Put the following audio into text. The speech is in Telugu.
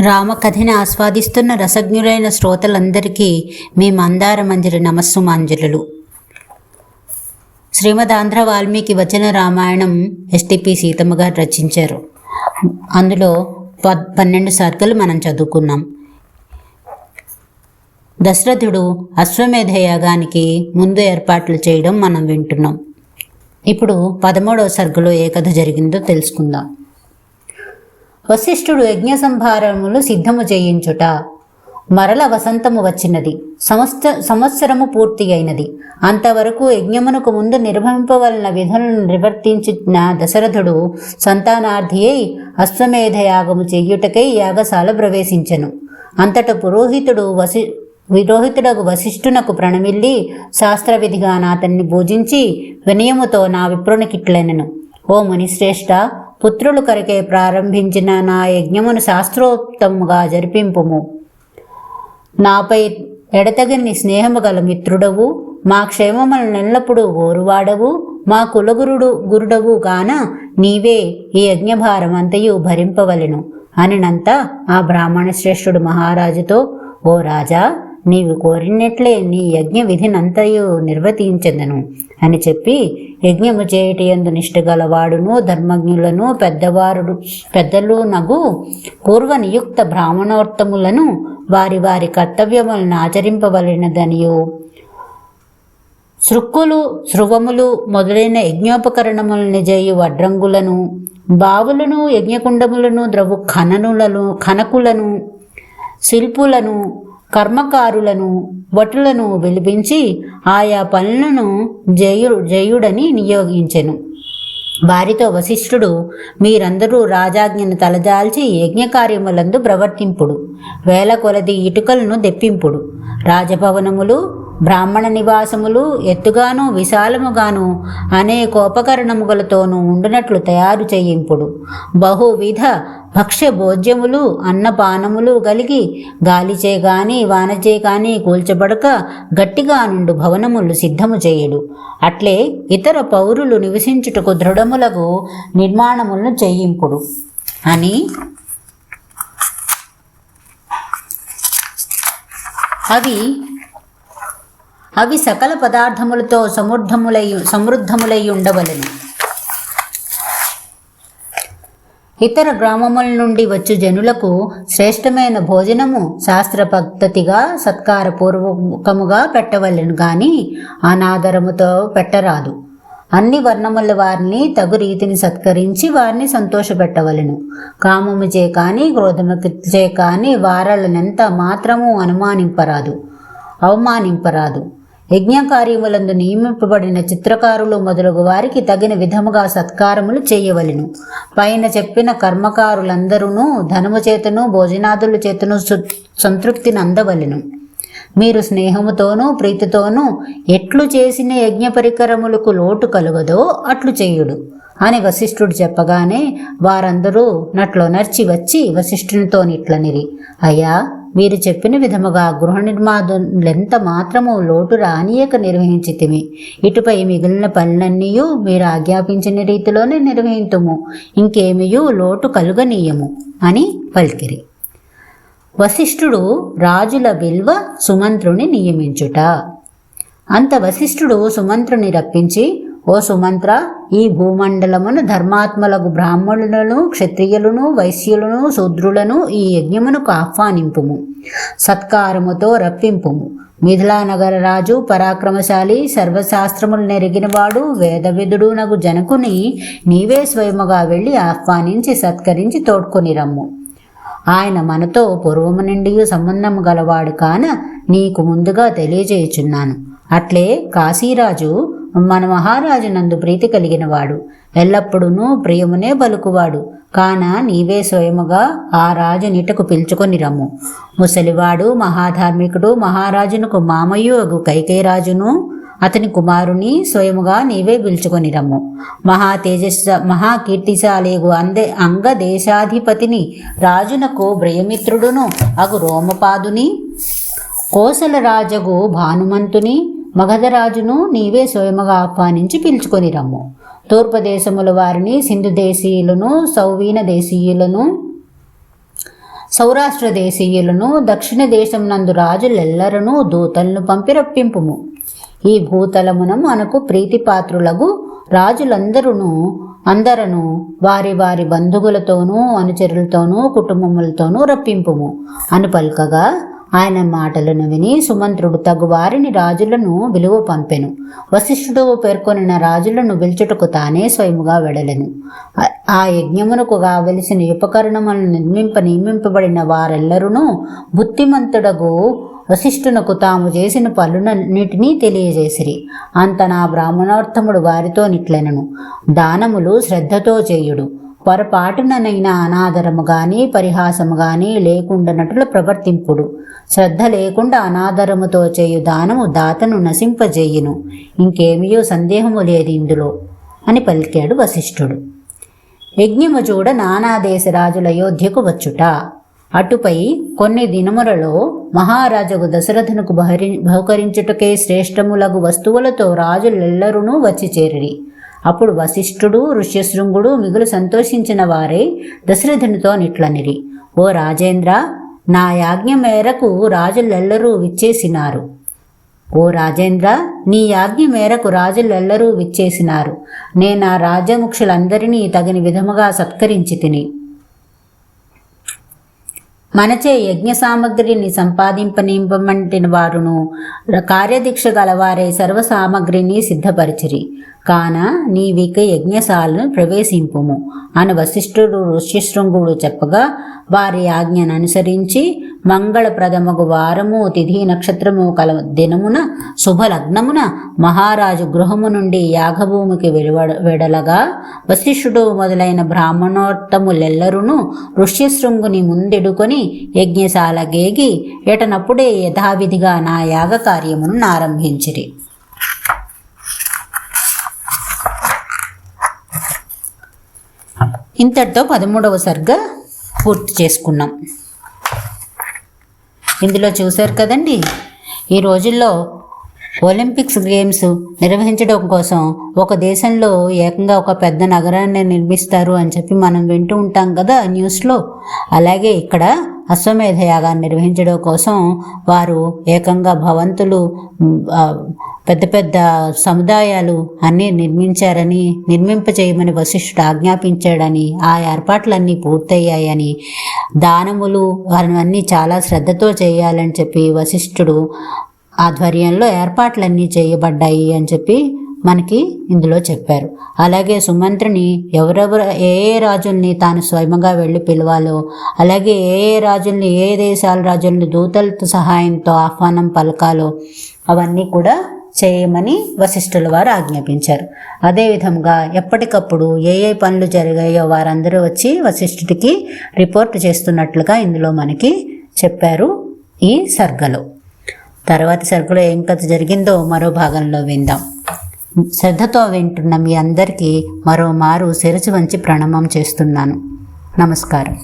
రామకథని ఆస్వాదిస్తున్న రసజ్ఞులైన శ్రోతలందరికీ మీ మందార మంజరి నమస్సు మాంజలులు శ్రీమద్ ఆంధ్ర వాల్మీకి వచన రామాయణం ఎస్టిపి సీతమ్మ గారు రచించారు. అందులో పద్ పన్నెండు సర్గలు మనం చదువుకున్నాం. దశరథుడు అశ్వమేధ యాగానికి ముందు ఏర్పాట్లు చేయడం మనం వింటున్నాం. ఇప్పుడు పదమూడవ సర్గలో ఏ కథ జరిగిందో తెలుసుకుందాం. వశిష్ఠుడు యజ్ఞ సంభారములు సిద్ధము చేయించుట. మరల వసంతము వచ్చినది. సంవత్స సంవత్సరము పూర్తి అయినది అంతవరకు యజ్ఞమునకు ముందు నిర్వహింపవలన విధులను నిర్వర్తించిన దశరథుడు సంతానార్థి అయి అశ్వమేధ యాగము చెయ్యుటకై యాగశాల ప్రవేశించెను. అంతట పురోహితుడు వసి విరోహితుడకు వశిష్ఠునకు ప్రణమిల్లి శాస్త్రవిధిగా నాతన్ని పూజించి వినయముతో నా విప్రునికిట్లెనను ఓ మునిశ్రేష్ఠ పుత్రులు కరికే ప్రారంభించిన నా యజ్ఞమును శాస్త్రోక్తముగా జరిపింపుము. నాపై ఎడతగని స్నేహము గల మిత్రుడవు మా క్షేమములను నెల్లప్పుడు ఓరువాడవు మా కులగురుడు గురుడవు గాన నీవే ఈ యజ్ఞభారమంతయు భరింపవలెను. అనినంత ఆ బ్రాహ్మణ శ్రేష్ఠుడు మహారాజుతో ఓ రాజా నీవు కోరినట్లే నీ యజ్ఞ విధినంతయు నిర్వర్తించదను అని చెప్పి యజ్ఞము చేయటి ఎందు నిష్ఠగలవాడును ధర్మజ్ఞులను పెద్దవారుడు పెద్దలు నగు పూర్వ నియుక్త బ్రాహ్మణోత్తములను వారి వారి కర్తవ్యములను ఆచరింపవలనదనియు. శృక్కులు శృవములు మొదలైన యజ్ఞోపకరణములను చేయు వడ్రంగులను బావులను యజ్ఞకుండములను ద్రవు ఖననులను ఖనకులను శిల్పులను కర్మకారులను వటులను పిలిపించి ఆయా పనులను జయు జయుడని నియోగించెను. వారితో వశిష్ఠుడు మీరందరూ రాజాజ్ఞను తలదాల్చి యజ్ఞకార్యములందు ప్రవర్తింపుడు. వేల కొలది ఇటుకలను దెప్పింపుడు రాజభవనములు బ్రాహ్మణ నివాసములు ఎత్తుగాను విశాలముగాను అనేకోపకరణములతోనూ ఉండునట్లు తయారు చేయింపుడు. బహువిధ భక్ష్య భోజ్యములు అన్నపానములు కలిగి గాలిచే గాని వానచే కాని కూల్చబడక గట్టిగా నుండు భవనములు సిద్ధము చేయుడు. అట్లే ఇతర పౌరులు నివసించుటకు దృఢములకు నిర్మాణములను చేయింపుడు. అని అవి అవి సకల పదార్థములతో సమృద్ధములై సమృద్ధములై ఉండవలెను. ఇతర గ్రామముల నుండి వచ్చు జనులకు శ్రేష్టమైన భోజనము శాస్త్ర పద్ధతిగా సత్కారపూర్వకముగా పెట్టవలెను కానీ అనాదరముతో పెట్టరాదు. అన్ని వర్ణముల వారిని తగు రీతిని సత్కరించి వారిని సంతోషపెట్టవలను. కామము చే కానీ క్రోధము కానీ వారలనెంత మాత్రము అనుమానింపరాదు అవమానింపరాదు. యజ్ఞకార్యములందు నియమింపబడిన చిత్రకారులు మొదలగు వారికి తగిన విధముగా సత్కారములు చేయవలెను. పైన చెప్పిన కర్మకారులందరూ ధనము చేతను భోజనాదుల చేతను సు- సంతృప్తిని అందవలెను మీరు స్నేహముతోనూ ప్రీతితోనూ ఎట్లు చేసిన యజ్ఞ పరికరములకు లోటు కలుగదో అట్లు చేయుడు. అని వశిష్ఠుడు చెప్పగానే వారందరూ నట్లో నర్చి వచ్చి వశిష్ఠునితో నిట్లనిరి. అయ్యా మీరు చెప్పిన విధముగా గృహ నిర్మాణులెంత మాత్రము లోటు రానియక నిర్వహించితిమి. ఇటుపై మిగిలిన పనులన్నీయు మీరు ఆజ్ఞాపించిన రీతిలోనే నిర్వహింతుము. ఇంకేమియూ లోటు కలుగనీయము అని పలికిరి. వశిష్ఠుడు రాజుల బిల్వ సుమంత్రుని నియమించుట. అంత వశిష్ఠుడు సుమంత్రుని రప్పించి ఓ సుమంత్ర ఈ భూమండలమును ధర్మాత్మలకు బ్రాహ్మణులను క్షత్రియులను వైశ్యులను శూద్రులను ఈ యజ్ఞమునకు ఆహ్వానింపుము. సత్కారముతో రప్పింపుము. మిథిలానగర రాజు పరాక్రమశాలి సర్వశాస్త్రములు నెరిగినవాడు వేదవిధుడు నగు జనకుని నీవే స్వయముగా వెళ్ళి ఆహ్వానించి సత్కరించి తోడ్కొని రమ్ము. ఆయన మనతో పూర్వము నుండి సంబంధము గలవాడు కాన నీకు ముందుగా తెలియజేయుచున్నాను. అట్లే కాశీరాజు మన మహారాజు నందు ప్రీతి కలిగినవాడు. ఎల్లప్పుడూ ప్రియమునే పలుకువాడు. కాన నీవే స్వయముగా ఆ రాజు నిటకు పిలుచుకొని రమ్ము. ముసలివాడు మహాధార్మికుడు మహారాజునకు మామయ్యు అగు కైకేయరాజును అతని కుమారుని స్వయముగా నీవే పిలుచుకొని రమ్ము. మహా తేజస్ మహా కీర్తిశాలేగు అందే అంగ దేశాధిపతిని రాజునకు బ్రయమిత్రుడును అగు రోమపాదుని కోసల రాజగు భానుమంతుని మగధరాజును నీవే స్వయముగా ఆహ్వానించి పిలుచుకొని రమ్ము. తూర్పు దేశముల వారిని సింధు దేశీయులను సౌవీన దేశీయులను సౌరాష్ట్ర దేశీయులను దక్షిణ దేశం నందు రాజులెల్లరనూ దూతలను పంపి రప్పింపుము. ఈ భూతలమున మనకు ప్రీతిపాత్రులకు రాజులందరూ అందరను వారి వారి బంధువులతోనూ అనుచరులతోనూ కుటుంబములతోనూ రప్పింపుము. అని పలుకగా ఆయన మాటలను విని సుమంత్రుడు తగు వారిని రాజులను విలువ పంపెను. వశిష్ఠుడు పేర్కొనిన రాజులను పిలుచుటకు తానే స్వయముగా వెడలెను. ఆ- ఆ యజ్ఞమునకు కావలసిన ఉపకరణములను నిర్మింప నియమింపబడిన వారెల్లరూ బుద్ధిమంతుడగు వశిష్ఠునకు తాము చేసిన పనులన్నిటినీ తెలియజేసిరి. అంత నా బ్రాహ్మణోత్తముడు వారితో నిట్లెనను. దానములు శ్రద్ధతో చేయుడు. పొరపాటుననైనా అనాదరము గాని పరిహాసము గాని లేకుండానట్లు ప్రవర్తింపుడు. శ్రద్ధ లేకుండా అనాదరముతో చేయు దానము దాతను నశింపజేయును. ఇంకేమియో సందేహము లేదు ఇందులో అని పలికాడు వశిష్ఠుడు. యజ్ఞము చూడ నానాదేశ రాజుల అయోధ్యకు వచ్చుట. అటుపై కొన్ని దినములలో మహారాజుకు దశరథునకు బహరి బహుకరించుటకే శ్రేష్టములగు వస్తువులతో రాజులెల్లరూ వచ్చి చేరిరి. అప్పుడు వశిష్ఠుడు ఋష్యశృంగుడు మిగులు సంతోషించిన వారే దశరథునితో నిట్లనిరి. ఓ రాజేంద్ర నా యాజ్ఞ మేరకు రాజులెల్లరూ విచ్చేసినారు. ఓ రాజేంద్ర నీ యాజ్ఞ మేరకు రాజులెల్లరూ విచ్చేసినారు. నేను ఆ రాజముక్షులందరినీ తగిన విధముగా సత్కరించి తిని మనచే యజ్ఞ సామగ్రిని సంపాదింపనింపమంటిన వారును కార్యదీక్ష గలవారే సర్వ సామగ్రిని సిద్ధపరిచిరి. కాన నీవిక యజ్ఞశాలను ప్రవేశింపుము. అని వశిష్ఠుడు ఋష్యశృంగుడు చెప్పగా వారి ఆజ్ఞను అనుసరించి మంగళప్రదమగు వారము తిథి నక్షత్రము కల దినమున శుభలగ్నమున మహారాజు గృహము నుండి యాగభూమికి వెలువడ వెడలగా వశిష్ఠుడు మొదలైన బ్రాహ్మణోత్తములెల్లరును ఋష్యశృంగుని ముందెడుకొని యజ్ఞశాల గేగి ఎటనప్పుడే యథావిధిగా నా యాగ కార్యమును ఆరంభించిరి ఇంతటితో పదమూడవ సర్గ పూర్తి చేసుకున్నాం. ఇందులో చూశారు కదండి? ఈ రోజుల్లో ఒలింపిక్స్ గేమ్స్ నిర్వహించడం కోసం ఒక దేశంలో ఏకంగా ఒక పెద్ద నగరాన్ని నిర్మిస్తారు అని చెప్పి మనం వింటూ ఉంటాం కదా న్యూస్లో. అలాగే ఇక్కడ అశ్వమేధ యాగాన్ని నిర్వహించడం కోసం వారు ఏకంగా భవంతులు పెద్ద పెద్ద సముదాయాలు అన్నీ నిర్మించారని నిర్మింప చేయమని వశిష్ఠుడు ఆజ్ఞాపించాడని ఆ ఏర్పాట్లన్నీ పూర్తయ్యాయని దానములు అవన్నీ చాలా శ్రద్ధతో చేయాలని చెప్పి వశిష్ఠుడు ఆధ్వర్యంలో ఏర్పాట్లన్నీ చేయబడ్డాయి అని చెప్పి మనకి ఇందులో చెప్పారు. అలాగే సుమంత్రిని ఎవరెవరు ఏ ఏ రాజుల్ని తాను స్వయంగా వెళ్ళి పిలవాలో అలాగే ఏ ఏ రాజుల్ని ఏ దేశాల రాజుల్ని దూతలతో సహాయంతో ఆహ్వానం పలకాలో అవన్నీ కూడా చేయమని వశిష్ఠుల వారు ఆజ్ఞాపించారు. అదేవిధంగా ఎప్పటికప్పుడు ఏ ఏ పనులు జరిగాయో వారందరూ వచ్చి వశిష్ఠుడికి రిపోర్ట్ చేస్తున్నట్లుగా ఇందులో మనకి చెప్పారు ఈ సర్గలో. తర్వాత సర్గలో ఏం కథ జరిగిందో మరో భాగంలో విందాం. శ్రద్ధతో వింటున్న మీ అందరికీ మరోమారు మారు వంచి ప్రణామం చేస్తున్నాను. నమస్కారం.